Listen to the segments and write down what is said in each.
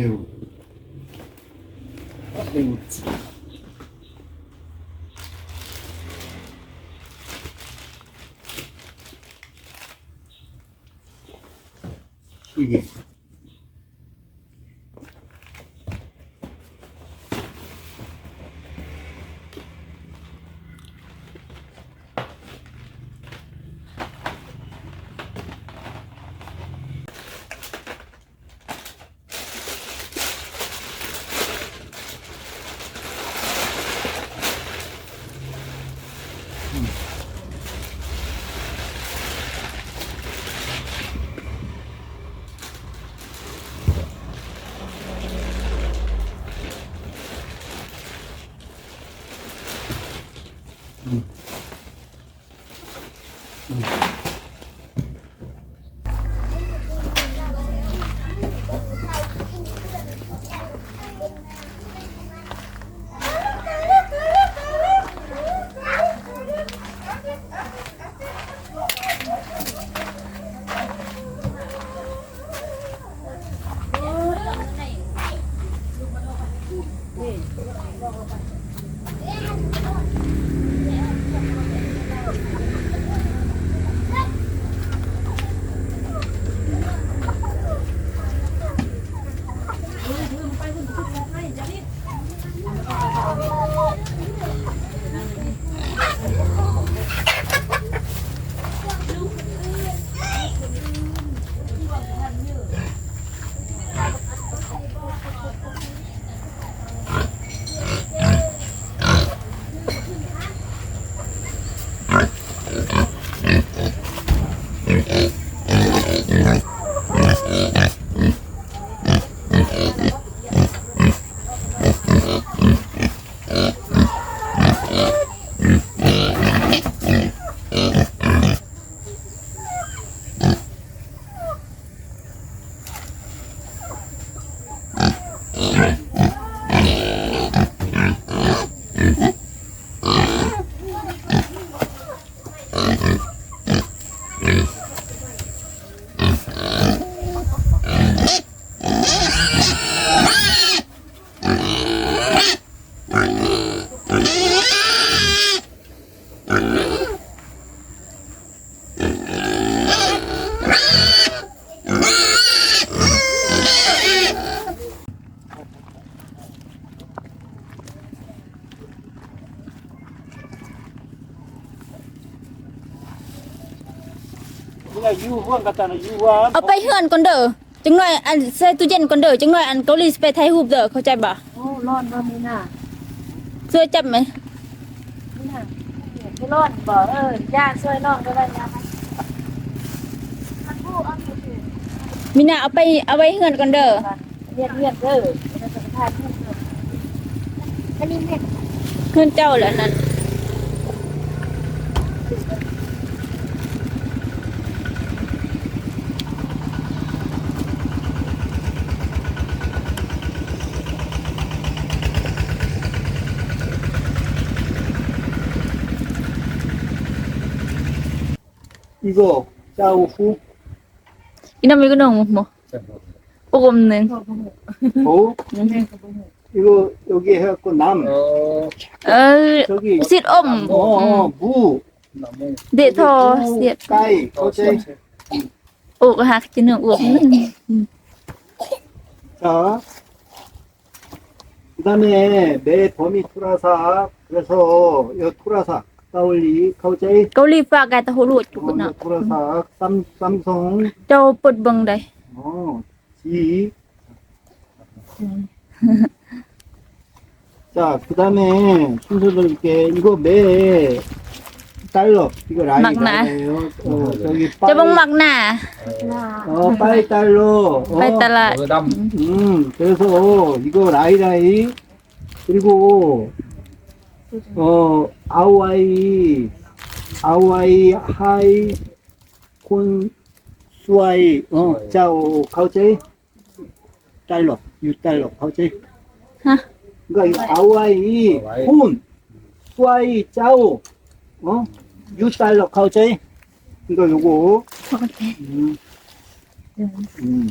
새우. 새우. 이게 là yêu vương cả tana yêu vương เอาไปเฮือนก่อนเด้อจังหน่อยอันใส่ตู้เย็นก่อนเด้อจังหน่อยอันเกาหลีสิไปไทยรูปเด้อเข้าใจบ่โอ้ร้อนบ่มีน่ะช่วยจับไหมมีน่ะสิร้อนบ่เออย่าช่วยน้องก็ได้นะมันผู้เอาอยู่สิมีน่าเอาไปเอาไว้เฮือนก่อนเด้อเรียนเรียนเด้อจะสุขภาพผู้เด้ออันนี้แม่เฮือนเจ้าแหละนั่น 이거 짜오후. 이놈 뭐. 뭐. 어, 네, 그 이거 너무 뭐. 보고 없는 오? 이거 여기 해갖고 남. 저기 실엄. 어무. 어, 음. 네더 까이 어제 오가 하기는 없는 자. 그다음에 내 범위 투라사. 그래서 이 투라사. 까올리 카우제이 เกาหลีฝากกายตะโหลวดอยู่พุ่นน่ะ 어, 투라사 쌈 쌈송 เจ้าเปิดเบิ่งได้ 어, 지. 자, 그 다음에 순서대로 이렇게, 이거 매 달러, 이거 라인 막나. 라인이에요. 어, 저기 เจะเบิ่ง 빠이, มักหน้า 어, 빠이 달러. 어, ไปตลาด 음, 그래서 이거 라이 라이, 그리고, 어 아와이 아와이 하이 콘 수아이 어 자오 가오제 달러 유 달러 가오제 그러니까 이 아와이. 콘 수아이 자오 어유 달러 가오제 이거 그러니까 요거. 저건데 음. 음.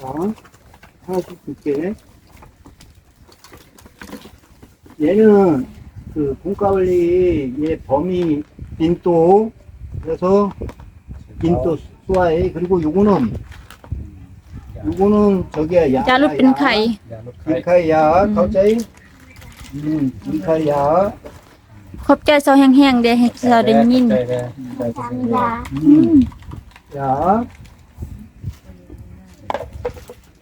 자, 하나 둘 개. 얘는 그 공과 원리의 범위 빈도 그래서 빈도 수화에 그리고 요거는 요거는 저기야 야 야루 빈카이. 빈카이야 갑자기 음 빈카이야. 겁자서 행행 내 해설인님 감사합니다 야.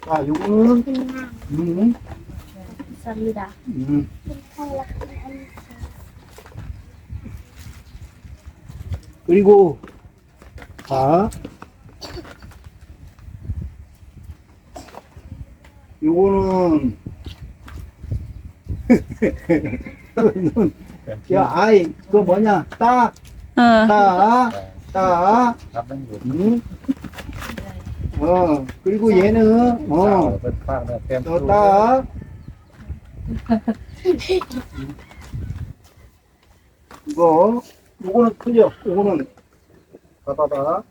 자 요거는 음. 감사합니다. 음. 그리고 자. 요거는 야 아이 그 뭐냐? 따따따. 응? 어. 음. 어 그리고 얘는 어따. 이거 이거는 틀려 이거는, 봐봐봐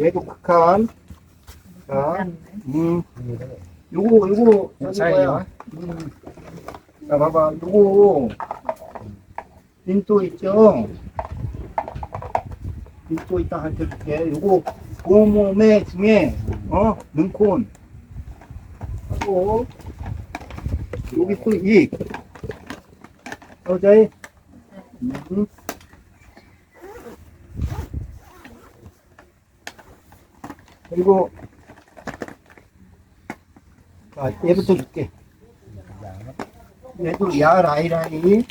얘도 극한. 자, 음. 요거 요거 저기 뭐야. 음. 자 봐봐. 요거 빈도 있죠? 빈도 있다 할 때 줄게. 요거 고몸의 중에 어 능콘 하고 여기 또이 여자의 음. 그리고 아, 얘부터 줄게. 얘도 야 라이라이.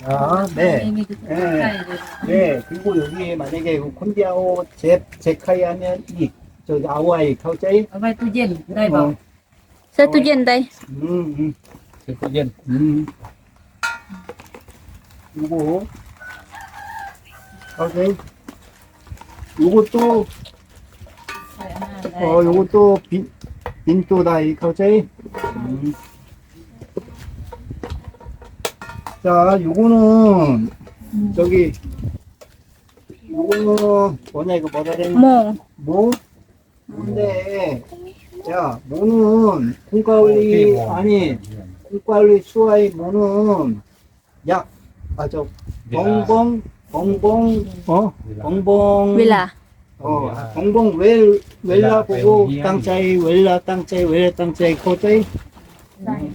자, 네. 네. 네. 그리고 여기에 만약에 그 콘디아오 제, 제카이 하면 이. cho áo quay khâu cháy áo ngoài tôi giềng đây bảo. Sao tôi giềng đây? Ừ ừ. Xe tủ giềng ừ. 요거 오케이 요것도 어 요것도 빈 빈도다 이거지 음. 자 요거는 저기 요거는 뭐냐 이거 뭐라 되는 뭐? 뭐? 근데 야 너는 공과원리 아니 공과원리 수화의 너는 약 아저 봉봉 봉봉 어? 봉봉 윌라. 어 봉봉 웰 웰라 보고 땅짜이 웰라 땅짜이 웰라 땅짜이 코짜이. 네.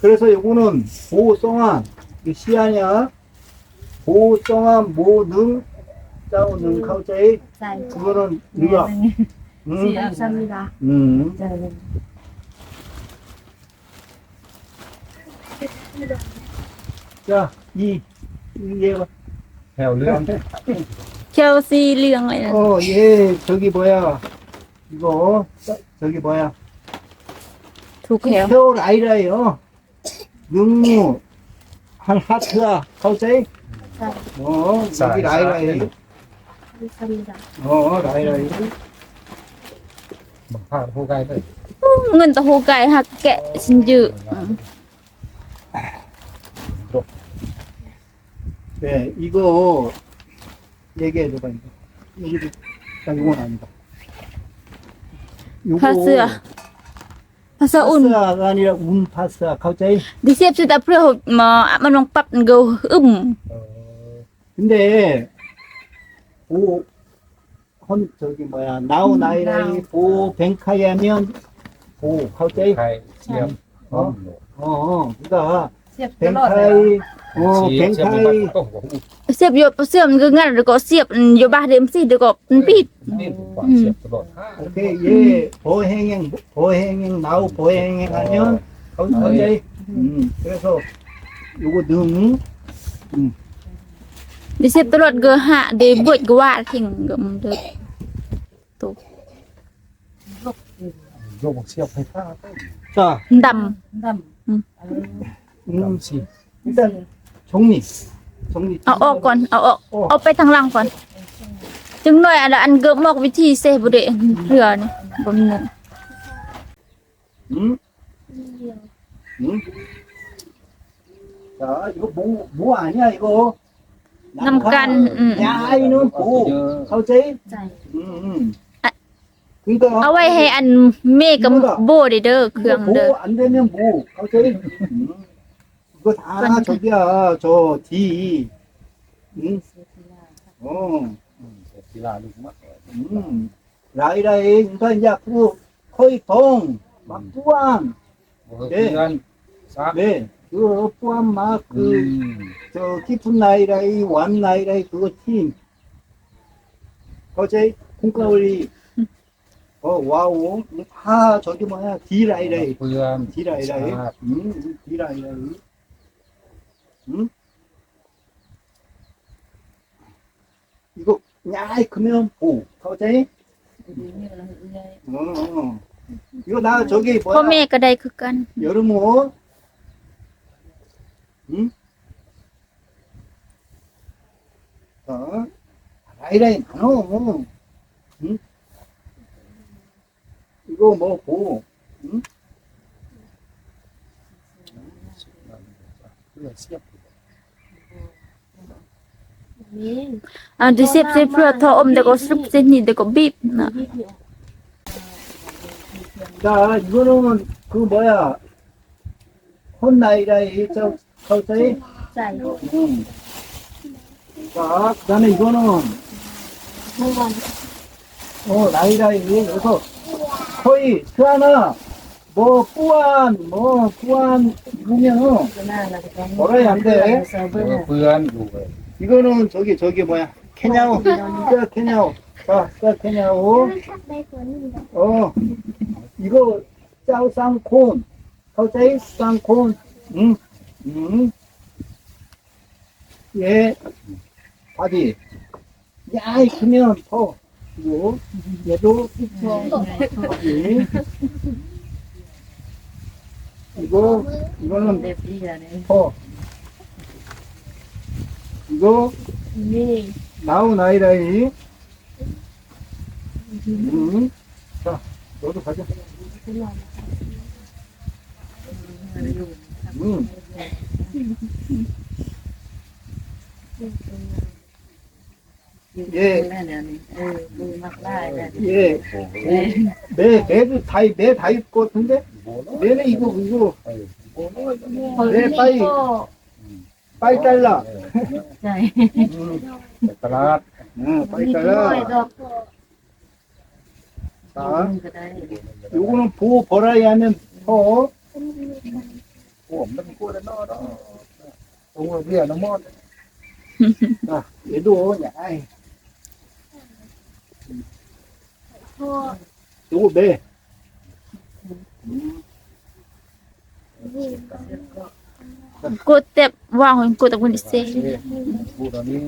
그래서 요거는 보송한 시아냐? 보송한 모능 짜오능 음. 카우짜이. 그거는 음. 누가 음. 네, 감사합니다. 음. 네, 네. 자, 이, 이, 얘, 야, 올려. 겨우 쓰이리간 거야. 어, 얘, 저기 뭐야. 이거, 저기 뭐야. 독해요. 겨울 아이라요. 능무, 한 하트야. 하우세이? 어, 여기 라이라예요. 감사합니다. 어, 라이라예요. างภาคผู้ใกล้เลย เงินตะโฮไก่หักแกะสินจืออืม 네, 이거, 얘기해줘봐, 이거. 여기도, 딱 이건 아니다. 요거, ผ้าเสื้อผ้าเสื้ออุ่น 파스가 아니라 운 파스야, 카우짜이. ดิเซฟสิตาเพื่อมามันลองปรับเกาอึม เออ 근데 보 헌, 저기 뭐야 나우 음, 나이라이 나우. 보 뱅카이 하면 보 카우짜이 ไข่เชียม 어, 어, 어 그러니까 เสียบตลอดเลย 뱅카이 어 เชียมเชียม 뱅카이 โอ้โห เสียบอยู่เสียบมันก็งั้นแล้วก็เสียบอยู่บ้านเดิมสิเดี๋ยวก็มันปิด นี่กว่าเชียบตลอดห้า 오케이 얘 보행행 보행행 나우 보행행 하면 카우- 카우짜이 음 그래서 요거 능 ดิเซบตลอดเกอหะเดบวดกว่าทิ้งก็มันเด้อตกโยกเสียบไฟฟ้าจ้าดำดำอืมสินี่แต่ชงนี่ชงนี่เอาออกก่อนเอาออกเอาไปทางล่างก่อนจึงหน่อยอันอันเกือบมอกวิธีเซบุเดเรือนี่บ่มเนี่ยอืมอืมจ้าอยู่บูบูอะเนี่ยอีกโอ นำกันอืม ยายนู่นปู เยอะ เข้าใจ ใจ อืมอืม그러니까 เอาไว้ให้อันเมกับโบเด้อเด้อเครื่อง 이거 เด้อ 뭐 안 되면 뭐 갑자기 음. 이거 다 그러니까. 저기야 저 D 응? 어 อืมกีฬาลูกมาก 음. 라이라이 그러니까 이제 앞으로 거의 동 막부안 เพื่อนซัก 네 그 뿌안 막그 อืม 저 깊은 나이라이 완 나이라이 그거 팀 어제 콩가오리 어 와우 다 저기 뭐야 D 라이라이 เพื่อน D 라이라이 아. 음 D 라이라이 음 이거 야이 크면 보 어제 ดีนี่ละเอ้ย 어 이거 나 저기 พ่อแม่ 뭐야 ก็ได้คือกัน 여름 옷 응? 어? 라이라이 많어. 응? 이거 먹고, 응? À, đi xếp xếp vừa thọ ôm để có sức xếp nhìn để có bịp nè. 자, 이거는 그 뭐야 혼나이라이 저 서서히 자, 그 다음에 이거는 어, 라이라이, 여기서, 거의, 그 하나, 뭐, 뿌안, 뭐, 뿌안, 보면 뭐라야 돼. 이거 이거는 저기, 저기 뭐야, 케냐오. 케냐오. 자, 케냐오. 어, 이거, 짜오 쌍콘. 서서히 쌍콘. 응. 응? 예, 바디. 야, 크면 퍼. 그리고 뭐, 얘도 퍼. 네, 네, 네. 바디. 이거, 이거는 퍼. 이거, 나온 아이라이. 응? 음. 자, 너도 가자. 응. 예. 예. 내, 내도 다, 내다 입고 같은데? 내는 이거, 이거. 내 빠이, 빠이 달라. 음, 달라. 응, 빠이 달라. 자, 요거는 보호 벌어야 하면 더. วมมันกลัวแล้วเนาะเนาะตัวเบี้ยน้ำมอดนเดี๋ยวดูเนี่ยไอดูเบ้กูเต็บว่าหุ่นกูตะกุนเซ่กูตอนนี้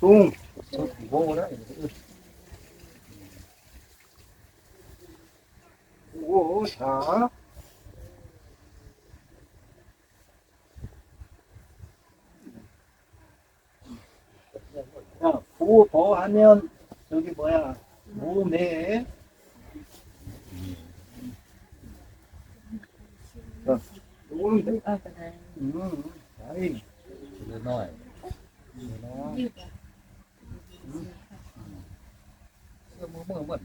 ตุ้งโบได้โอ้ช้า 야, 고더 하면 저기 뭐야? 몸에 오른데 네. 음. 아이 너야 뭐뭐뭐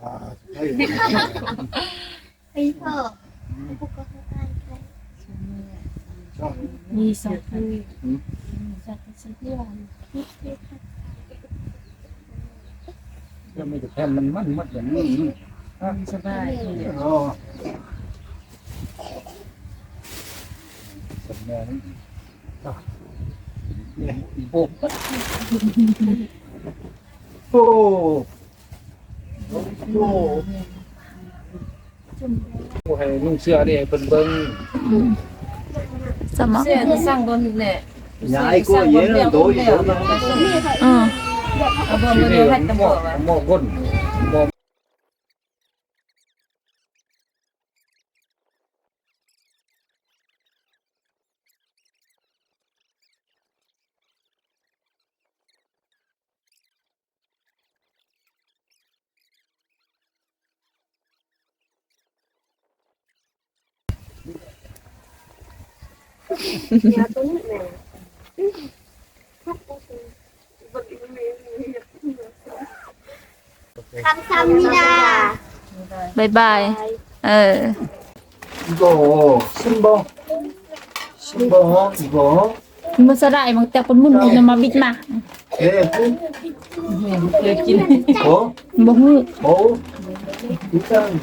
아, 다이. 可以后，如果不够，大家可以。 มีสองคนจัดสิที่วันก็ไม่จะแทนมันมันมัดอย่างนี้สบายอ๋อสำเนียงโอ้โหโอ้โหให้นุ่งเสื้อได้เป็นเบิ้ง 现在三本呢，三本的多一点，嗯，啊，嗯本的还多，还多一本。 감사합니다. bye bye ờ 이거 신봉 신봉 이거 mà sao đại mà tao con muốn mua mà bịt mà 예, เคยกิน 뭐? bố hư 뭐? 일단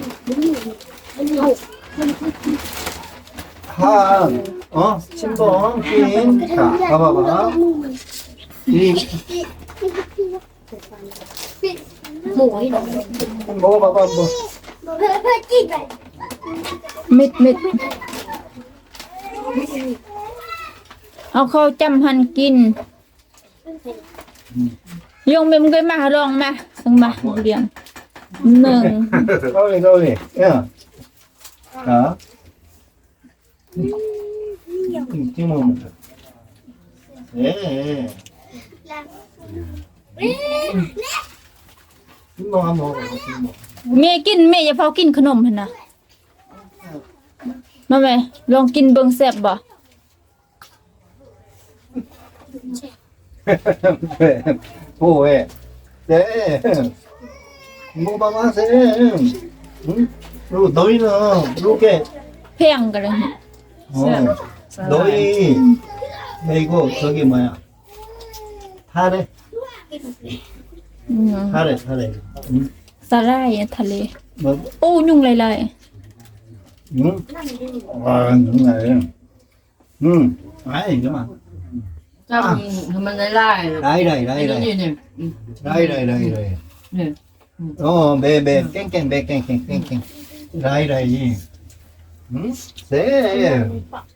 한, 어, 침봉, 낀. 자, 봐봐봐. 이, 먹어봐봐, 한번. mít mít họ ờ, khâu chăm hành kín. Dùng mình cái mà lòng mà thằng mà điện. Nương câu này องมาสังมาเรียงหนึ่ง 가오리, 가오리. 야. 자. 지금 먹으면 돼. 예. 신봉 한번 먹어봐, 신봉. เมย์กินเมย์อย่าพอกินขนมหั่นนะมาไหมลองกินเบิ่งแซ่บบ่ 왜? 뭐 왜? 네. 먹어봐봐, 쌤. 응? 그리고 너희는 이렇게 แพงกันเลย 어, 너희 야 이거 저기 뭐야? 타래, อืม 타래, 타래. 응? สาหร่ายอะทะเล 뭐, โอ้ยุ่งหลาย 응? 와, 정말. 응. 아이, 이거만. จ้ามันได้ไล่ 라이, 라이, ไอ้ 라이, นี่ 라이. เนี่ย 라이, 라이, 라이, 라이. เนี่ย 어, 매, 매, 깽깽, 매, 깽깽, 깽깽. 라이, 라이. 응? 쎄.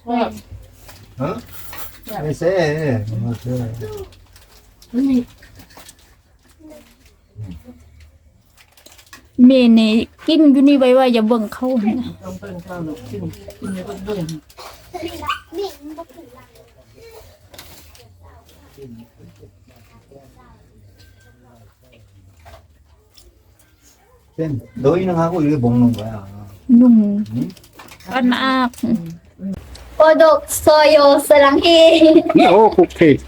ว่ า 어? 왜 쎄? 어, 쎄. นี่ ๆเมย์นี่กินอยู่นี่ไว้ว่าอย่าเบิ่งเขาหั่นนะ ต้องเป็นข้าวหนุกกินกินในต้นด้วย 쌤, 너희는 하고 이렇게 먹는 거야. นุ่ม 응? อันมาก おど、そうよ、さらんへ。なお、国慶。